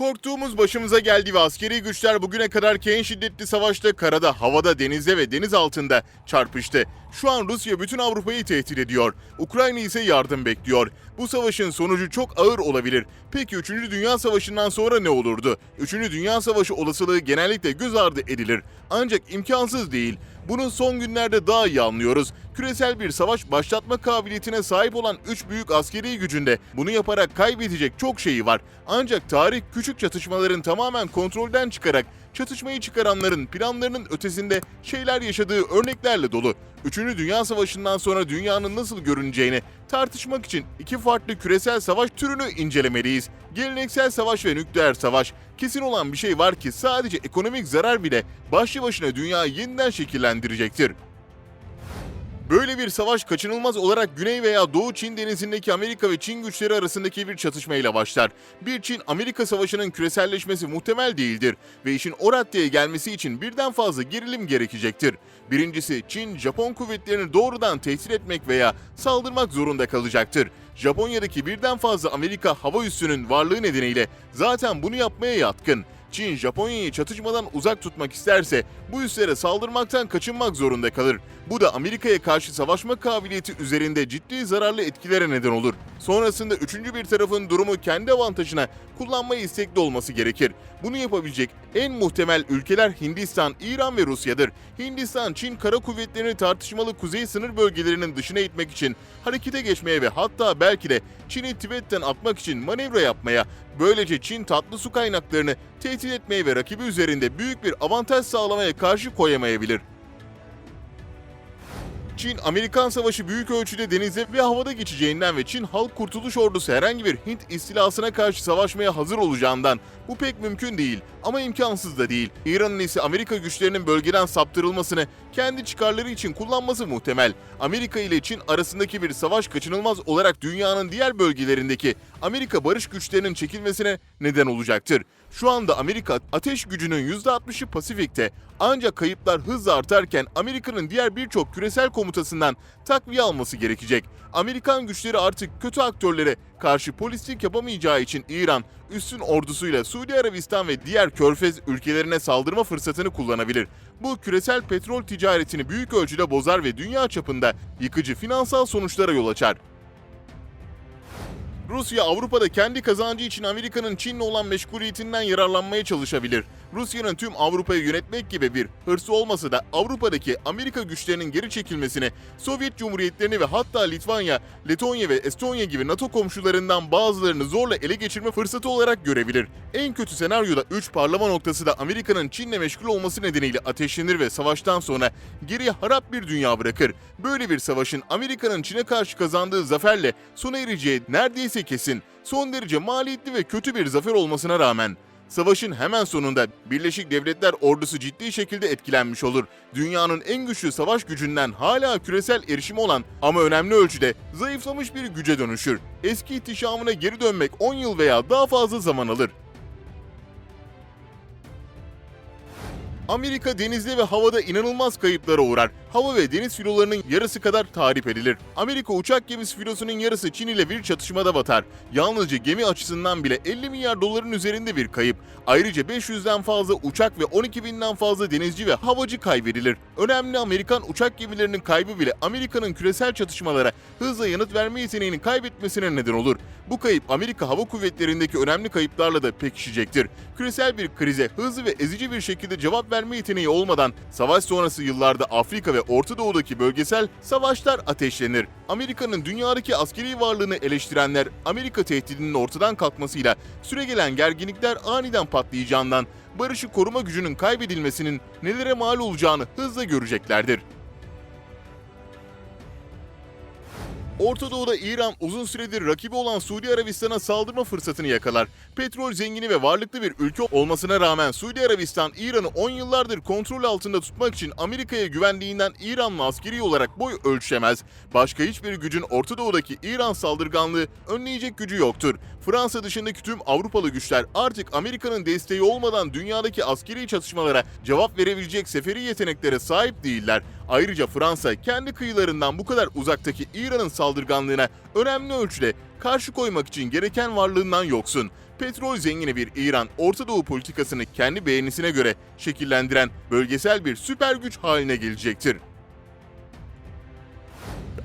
Korktuğumuz başımıza geldi ve askeri güçler bugüne kadarki en şiddetli savaşta karada, havada, denizde ve deniz altında çarpıştı. Şu an Rusya bütün Avrupa'yı tehdit ediyor. Ukrayna ise yardım bekliyor. Bu savaşın sonucu çok ağır olabilir. Peki 3. Dünya Savaşı'ndan sonra ne olurdu? 3. Dünya Savaşı olasılığı genellikle göz ardı edilir. Ancak imkansız değil. Bunu son günlerde daha iyi anlıyoruz. Küresel bir savaş başlatma kabiliyetine sahip olan 3 büyük askeri gücünde bunu yaparak kaybedecek çok şeyi var. Ancak tarih küçük çatışmaların tamamen kontrolden çıkarak çatışmayı çıkaranların planlarının ötesinde şeyler yaşadığı örneklerle dolu. Üçüncü Dünya Savaşı'ndan sonra dünyanın nasıl görüneceğini tartışmak için iki farklı küresel savaş türünü incelemeliyiz. Geleneksel savaş ve nükleer savaş. Kesin olan bir şey var ki sadece ekonomik zarar bile başlı başına dünyayı yeniden şekillendirecektir. Böyle bir savaş kaçınılmaz olarak Güney veya Doğu Çin denizindeki Amerika ve Çin güçleri arasındaki bir çatışmayla başlar. Bir Çin-Amerika savaşının küreselleşmesi muhtemel değildir ve işin o raddeye gelmesi için birden fazla gerilim gerekecektir. Birincisi Çin, Japon kuvvetlerini doğrudan tehdit etmek veya saldırmak zorunda kalacaktır. Japonya'daki birden fazla Amerika hava üssünün varlığı nedeniyle zaten bunu yapmaya yatkın. Çin, Japonya'yı çatışmadan uzak tutmak isterse bu üslere saldırmaktan kaçınmak zorunda kalır. Bu da Amerika'ya karşı savaşma kabiliyeti üzerinde ciddi zararlı etkilere neden olur. Sonrasında üçüncü bir tarafın durumu kendi avantajına kullanmaya istekli olması gerekir. Bunu yapabilecek en muhtemel ülkeler Hindistan, İran ve Rusya'dır. Hindistan, Çin kara kuvvetlerini tartışmalı kuzey sınır bölgelerinin dışına itmek için harekete geçmeye ve hatta belki de Çin'i Tibet'ten atmak için manevra yapmaya, böylece Çin tatlı su kaynaklarını tehdit etmeye ve rakibi üzerinde büyük bir avantaj sağlamaya karşı koyamayabilir. Çin-Amerikan savaşı büyük ölçüde denizde ve havada geçeceğinden ve Çin Halk Kurtuluş Ordusu herhangi bir Hint istilasına karşı savaşmaya hazır olacağından bu pek mümkün değil ama imkansız da değil. İran'ın ise Amerika güçlerinin bölgeden saptırılmasını kendi çıkarları için kullanması muhtemel. Amerika ile Çin arasındaki bir savaş kaçınılmaz olarak dünyanın diğer bölgelerindeki Amerika barış güçlerinin çekilmesine neden olacaktır. Şu anda Amerika ateş gücünün %60'ı Pasifik'te ancak kayıplar hızla artarken Amerika'nın diğer birçok küresel komutasından takviye alması gerekecek. Amerikan güçleri artık kötü aktörlere karşı polislik yapamayacağı için İran, üstün ordusuyla Suudi Arabistan ve diğer körfez ülkelerine saldırma fırsatını kullanabilir. Bu küresel petrol ticaretini büyük ölçüde bozar ve dünya çapında yıkıcı finansal sonuçlara yol açar. Rusya Avrupa'da kendi kazancı için Amerika'nın Çin'le olan meşguliyetinden yararlanmaya çalışabilir. Rusya'nın tüm Avrupa'yı yönetmek gibi bir hırsı olmasa da Avrupa'daki Amerika güçlerinin geri çekilmesini, Sovyet Cumhuriyetlerini ve hatta Litvanya, Letonya ve Estonya gibi NATO komşularından bazılarını zorla ele geçirme fırsatı olarak görebilir. En kötü senaryoda 3 parlama noktası da Amerika'nın Çin'le meşgul olması nedeniyle ateşlenir ve savaştan sonra geriye harap bir dünya bırakır. Böyle bir savaşın Amerika'nın Çin'e karşı kazandığı zaferle sona ereceği neredeyse kesin. Son derece maliyetli ve kötü bir zafer olmasına rağmen Savaşın hemen sonunda Birleşik Devletler ordusu ciddi şekilde etkilenmiş olur. Dünyanın en güçlü savaş gücünden hala küresel erişimi olan ama önemli ölçüde zayıflamış bir güce dönüşür. Eski ihtişamına geri dönmek 10 yıl veya daha fazla zaman alır. Amerika denizde ve havada inanılmaz kayıplara uğrar. Hava ve deniz filolarının yarısı kadar tahrip edilir. Amerika uçak gemisi filosunun yarısı Çin ile bir çatışmada batar. Yalnızca gemi açısından bile 50 milyar doların üzerinde bir kayıp. Ayrıca 500'den fazla uçak ve 12 binden fazla denizci ve havacı kaybedilir. Önemli Amerikan uçak gemilerinin kaybı bile Amerika'nın küresel çatışmalara hızla yanıt verme yeteneğini kaybetmesine neden olur. Bu kayıp Amerika Hava Kuvvetleri'ndeki önemli kayıplarla da pekişecektir. Küresel bir krize hızlı ve ezici bir şekilde cevap verme yeteneği olmadan savaş sonrası yıllarda Afrika ve Orta Doğu'daki bölgesel savaşlar ateşlenir. Amerika'nın dünyadaki askeri varlığını eleştirenler Amerika tehdidinin ortadan kalkmasıyla süregelen gerginlikler aniden patlayacağından barışı koruma gücünün kaybedilmesinin nelere mal olacağını hızla göreceklerdir. Orta Doğu'da İran uzun süredir rakibi olan Suudi Arabistan'a saldırma fırsatını yakalar. Petrol zengini ve varlıklı bir ülke olmasına rağmen Suudi Arabistan İran'ı 10 yıllardır kontrol altında tutmak için Amerika'ya güvendiğinden İran'la askeri olarak boy ölçemez. Başka hiçbir gücün Orta Doğu'daki İran saldırganlığı önleyecek gücü yoktur. Fransa dışındaki tüm Avrupalı güçler artık Amerika'nın desteği olmadan dünyadaki askeri çatışmalara cevap verebilecek seferi yeteneklere sahip değiller. Ayrıca Fransa kendi kıyılarından bu kadar uzaktaki İran'ın saldırganlığına önemli ölçüde karşı koymak için gereken varlığından yoksun. Petrol zengini bir İran, Orta Doğu politikasını kendi beğenisine göre şekillendiren bölgesel bir süper güç haline gelecektir.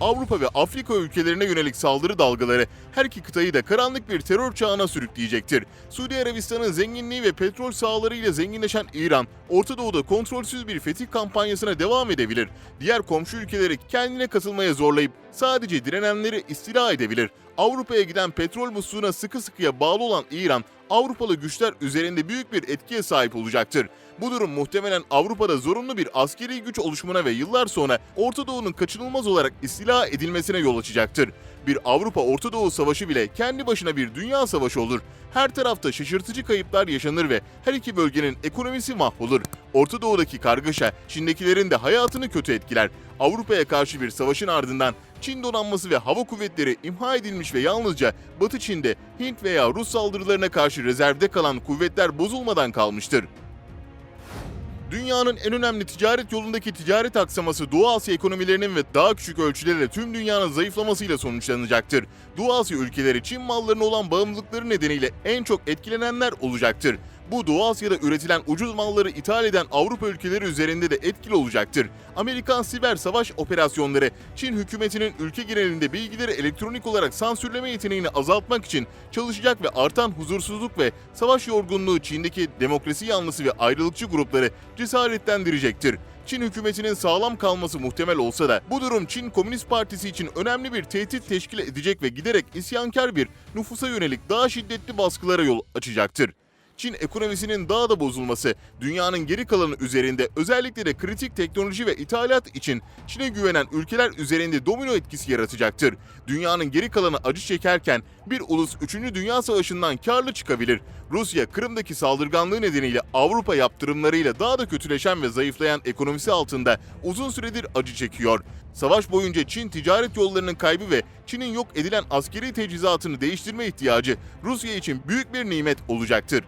Avrupa ve Afrika ülkelerine yönelik saldırı dalgaları her iki kıtayı da karanlık bir terör çağına sürükleyecektir. Suudi Arabistan'ın zenginliği ve petrol sahalarıyla zenginleşen İran, Orta Doğu'da kontrolsüz bir fetih kampanyasına devam edebilir. Diğer komşu ülkeleri kendine katılmaya zorlayıp sadece direnenleri istila edebilir. Avrupa'ya giden petrol musluğuna sıkı sıkıya bağlı olan İran, Avrupalı güçler üzerinde büyük bir etkiye sahip olacaktır. Bu durum muhtemelen Avrupa'da zorunlu bir askeri güç oluşumuna ve yıllar sonra Orta Doğu'nun kaçınılmaz olarak istila edilmesine yol açacaktır. Bir Avrupa-Orta Doğu savaşı bile kendi başına bir dünya savaşı olur. Her tarafta şaşırtıcı kayıplar yaşanır ve her iki bölgenin ekonomisi mahvolur. Orta Doğu'daki kargaşa Çin'dekilerin de hayatını kötü etkiler. Avrupa'ya karşı bir savaşın ardından Çin donanması ve hava kuvvetleri imha edilmiş ve yalnızca Batı Çin'de Hint veya Rus saldırılarına karşı rezervde kalan kuvvetler bozulmadan kalmıştır. Dünyanın en önemli ticaret yolundaki ticaret aksaması Doğu Asya ekonomilerinin ve daha küçük ölçüde de tüm dünyanın zayıflamasıyla sonuçlanacaktır. Doğu Asya ülkeleri Çin mallarına olan bağımlılıkları nedeniyle en çok etkilenenler olacaktır. Bu Doğu Asya'da üretilen ucuz malları ithal eden Avrupa ülkeleri üzerinde de etkili olacaktır. Amerikan siber savaş operasyonları Çin hükümetinin ülke genelinde bilgileri elektronik olarak sansürleme yeteneğini azaltmak için çalışacak ve artan huzursuzluk ve savaş yorgunluğu Çin'deki demokrasi yanlısı ve ayrılıkçı grupları cesaretlendirecektir. Çin hükümetinin sağlam kalması muhtemel olsa da bu durum Çin Komünist Partisi için önemli bir tehdit teşkil edecek ve giderek isyankar bir nüfusa yönelik daha şiddetli baskılara yol açacaktır. Çin ekonomisinin daha da bozulması, dünyanın geri kalanı üzerinde özellikle de kritik teknoloji ve ithalat için Çin'e güvenen ülkeler üzerinde domino etkisi yaratacaktır. Dünyanın geri kalanı acı çekerken bir ulus 3. Dünya Savaşı'ndan karlı çıkabilir. Rusya, Kırım'daki saldırganlığı nedeniyle Avrupa yaptırımlarıyla daha da kötüleşen ve zayıflayan ekonomisi altında uzun süredir acı çekiyor. Savaş boyunca Çin ticaret yollarının kaybı ve Çin'in yok edilen askeri teçhizatını değiştirme ihtiyacı Rusya için büyük bir nimet olacaktır.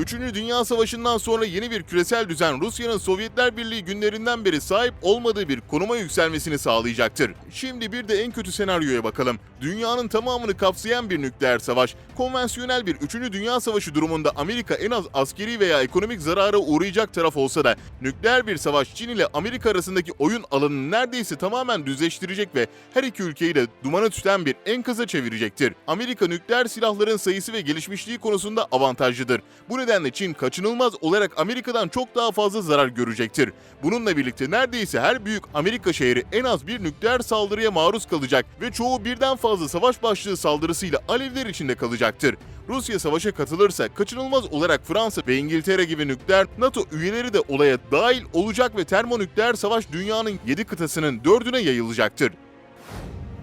Üçüncü Dünya Savaşı'ndan sonra yeni bir küresel düzen Rusya'nın Sovyetler Birliği günlerinden beri sahip olmadığı bir konuma yükselmesini sağlayacaktır. Şimdi bir de en kötü senaryoya bakalım. Dünyanın tamamını kapsayan bir nükleer savaş, konvansiyonel bir 3. Dünya Savaşı durumunda Amerika en az askeri veya ekonomik zarara uğrayacak taraf olsa da nükleer bir savaş Çin ile Amerika arasındaki oyun alanını neredeyse tamamen düzleştirecek ve her iki ülkeyi de dumana tüten bir enkaza çevirecektir. Amerika nükleer silahların sayısı ve gelişmişliği konusunda avantajlıdır. Bu nedenle Çin kaçınılmaz olarak Amerika'dan çok daha fazla zarar görecektir. Bununla birlikte neredeyse her büyük Amerika şehri en az bir nükleer saldırıya maruz kalacak ve çoğu birden fazla savaş başlığı saldırısıyla alevler içinde kalacaktır. Rusya savaşa katılırsa kaçınılmaz olarak Fransa ve İngiltere gibi nükleer NATO üyeleri de olaya dahil olacak ve termonükleer savaş dünyanın 7 kıtasının 4'üne yayılacaktır.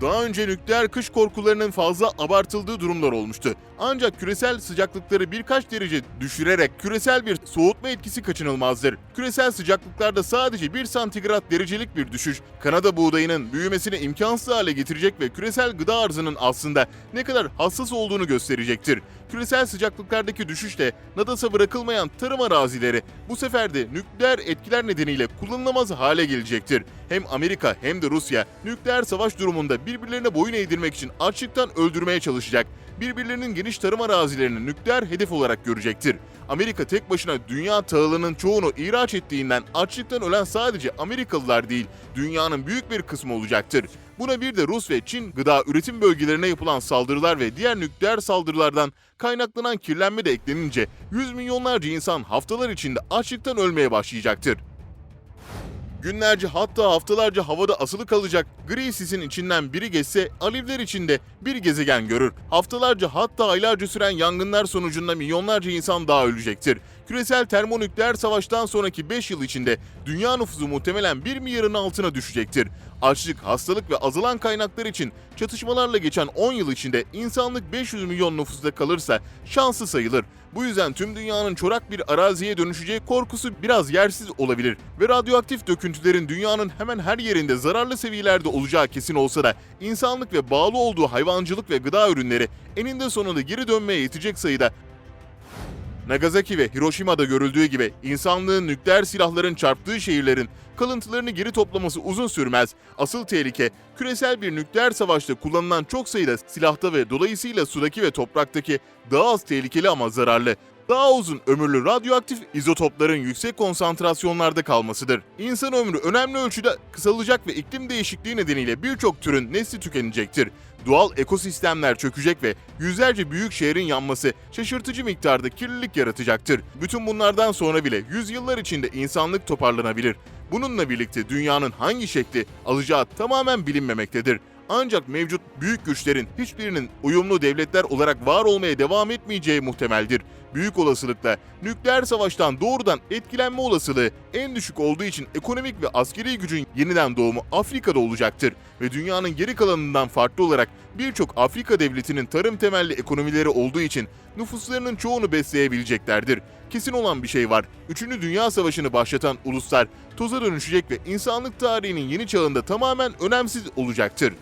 Daha önce nükleer kış korkularının fazla abartıldığı durumlar olmuştu. Ancak küresel sıcaklıkları birkaç derece düşürerek küresel bir soğutma etkisi kaçınılmazdır. Küresel sıcaklıklarda sadece 1 santigrat derecelik bir düşüş, Kanada buğdayının büyümesini imkansız hale getirecek ve küresel gıda arzının aslında ne kadar hassas olduğunu gösterecektir. Küresel sıcaklıklardaki düşüş de nadasa bırakılmayan tarım arazileri bu sefer de nükleer etkiler nedeniyle kullanılamaz hale gelecektir. Hem Amerika hem de Rusya nükleer savaş durumunda birbirlerine boyun eğdirmek için açlıktan öldürmeye çalışacak. Birbirlerinin geniş tarım arazilerini nükleer hedef olarak görecektir. Amerika tek başına dünya tahılının çoğunu ihraç ettiğinden açlıktan ölen sadece Amerikalılar değil, dünyanın büyük bir kısmı olacaktır. Buna bir de Rus ve Çin gıda üretim bölgelerine yapılan saldırılar ve diğer nükleer saldırılardan kaynaklanan kirlenme de eklenince yüz milyonlarca insan haftalar içinde açlıktan ölmeye başlayacaktır. Günlerce hatta haftalarca havada asılı kalacak gri sisin içinden biri geçse alevler içinde bir gezegen görür. Haftalarca hatta aylarca süren yangınlar sonucunda milyonlarca insan daha ölecektir. Küresel termonükleer savaştan sonraki 5 yıl içinde dünya nüfusu muhtemelen 1 milyarın altına düşecektir. Açlık, hastalık ve azalan kaynaklar için çatışmalarla geçen 10 yıl içinde insanlık 500 milyon nüfusta kalırsa şanslı sayılır. Bu yüzden tüm dünyanın çorak bir araziye dönüşeceği korkusu biraz yersiz olabilir ve radyoaktif döküntülerin dünyanın hemen her yerinde zararlı seviyelerde olacağı kesin olsa da insanlık ve bağlı olduğu hayvancılık ve gıda ürünleri eninde sonunda geri dönmeye yetecek sayıda Nagasaki ve Hiroşima'da görüldüğü gibi insanlığın nükleer silahların çarptığı şehirlerin kalıntılarını geri toplaması uzun sürmez. Asıl tehlike küresel bir nükleer savaşta kullanılan çok sayıda silahta ve dolayısıyla sudaki ve topraktaki daha az tehlikeli ama zararlı daha uzun ömürlü radyoaktif izotopların yüksek konsantrasyonlarda kalmasıdır. İnsan ömrü önemli ölçüde kısalacak ve iklim değişikliği nedeniyle birçok türün nesli tükenecektir. Doğal ekosistemler çökecek ve yüzlerce büyük şehrin yanması şaşırtıcı miktarda kirlilik yaratacaktır. Bütün bunlardan sonra bile yüzyıllar içinde insanlık toparlanabilir. Bununla birlikte dünyanın hangi şekli alacağı tamamen bilinmemektedir. Ancak mevcut büyük güçlerin hiçbirinin uyumlu devletler olarak var olmaya devam etmeyeceği muhtemeldir. Büyük olasılıkla nükleer savaştan doğrudan etkilenme olasılığı en düşük olduğu için ekonomik ve askeri gücün yeniden doğumu Afrika'da olacaktır ve dünyanın geri kalanından farklı olarak birçok Afrika devletinin tarım temelli ekonomileri olduğu için nüfuslarının çoğunu besleyebileceklerdir. Kesin olan bir şey var. Üçüncü Dünya Savaşı'nı başlatan uluslar toza dönüşecek ve insanlık tarihinin yeni çağında tamamen önemsiz olacaktır.